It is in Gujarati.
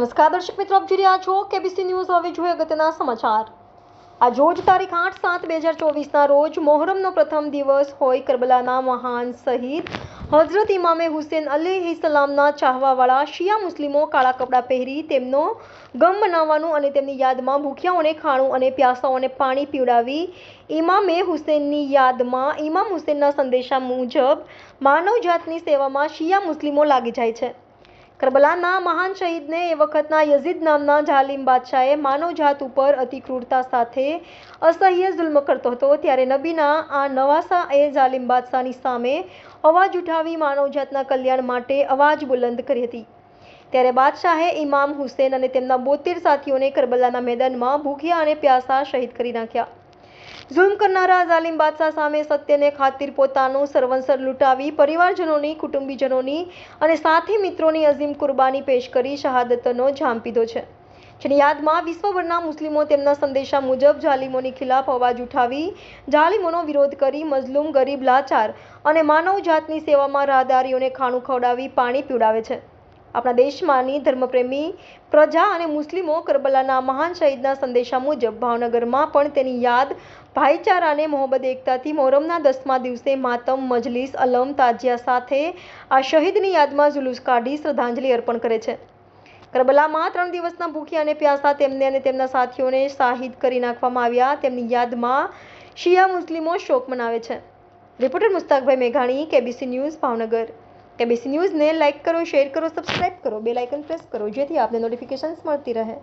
નમસ્કાર દર્શક મિત્રો, આપ જોઈ રહ્યા છો કેબીસી ન્યૂઝ હવે જોઈએ અગત્યના સમાચાર. આજ રોજ તારીખ આઠ સાત બે હજાર ચોવીસના રોજ મોહરમનો પ્રથમ દિવસ હોય કરબલાના મહાન શહીદ હઝરત ઇમામે હુસેન અલી સલામના ચાહવાવાળા શિયા મુસ્લિમો કાળા કપડાં પહેરી તેમનો ગમ મનાવવાનું અને તેમની યાદમાં ભૂખ્યાઓને ખાણું અને પ્યાસાઓને પાણી પીવડાવી ઇમામે હુસેનની યાદમાં, ઇમામ હુસેનના સંદેશા મુજબ માનવજાતની સેવામાં શિયા મુસ્લિમો લાગી જાય છે. કરબલાના મહાન શહીદને એ વખતના યઝીદ નામના જાલિમ બાદશાહે માનવજાત ઉપર અતિ ક્રૂરતા સાથે અસહ્ય જુલ્મ કરતો હતો. ત્યારે નબીના આ નવાસા એ જાલિમ બાદશાહની સામે અવાજ ઉઠાવી માનવજાતના કલ્યાણ માટે અવાજ બુલંદ કરી હતી. ત્યારે બાદશાહે ઇમામ હુસેન અને તેમના બોતેર સાથીઓને કરબલાના મેદાનમાં ભૂખ્યા અને પ્યાસા શહીદ કરી નાખ્યા. જુલ્મ કરનારા જાલિમ બાદશાહ સામે સત્યને ખાतिर પોતાનું સર્વંસર લૂંટાવી પરિવારજનોની, કુટુંબીજનોની અને સાથી મિત્રોની અઝીમ કુરબાની પેશ કરી શહાદતનો જામ છે. જેની યાદમાં વિશ્વભરના મુસ્લિમો તેમના સંદેશા મુજબ જાલિમોની ખિલાફ અવાજ ઉઠાવી જાલિમોનો વિરોધ કરી મઝલૂમ ગરીબ લાચાર અને માનવ જાતની સેવામાં રાહદારીઓને ખાણું ખવડાવી પાણી પીવડાવે છે. આપણા દેશમાંની ધર્મપ્રેમી, પ્રજા અને મુસ્લિમો કરબલાના મહાન શહીદના સંદેશા મુજબ ભાવનગરમાં પણ તેની યાદ ભાઈચારા અને મોહબ્બત, એકતાથી મોહરમના દસમા દિવસે માતમ, મજલિસ, અલમ, તાજિયા સાથે આ શહીદની યાદમાં જુલુસ કાઢી શ્રદ્ધાંજલિ અર્પણ કરે છે. કરબલામાં ત્રણ દિવસના ભૂખ્યા અને પ્યાસા તેમને અને તેમના સાથીઓને શાહિદ કરી નાખવામાં આવ્યા. તેમની યાદમાં શિયા મુસ્લિમો શોક મનાવે છે. રિપોર્ટર મુસ્તાકભાઈ મેઘાણી, કેબીસી ન્યૂઝ, ભાવનગર. કેબીસી ન્યૂઝને લાઇક કરો, શેર કરો, સબસ્ક્રાઇબ કરો, બેલ આઇકન પ્રેસ કરો, જેથી આપને નોટિફિકેશન્સ મળતી રહે.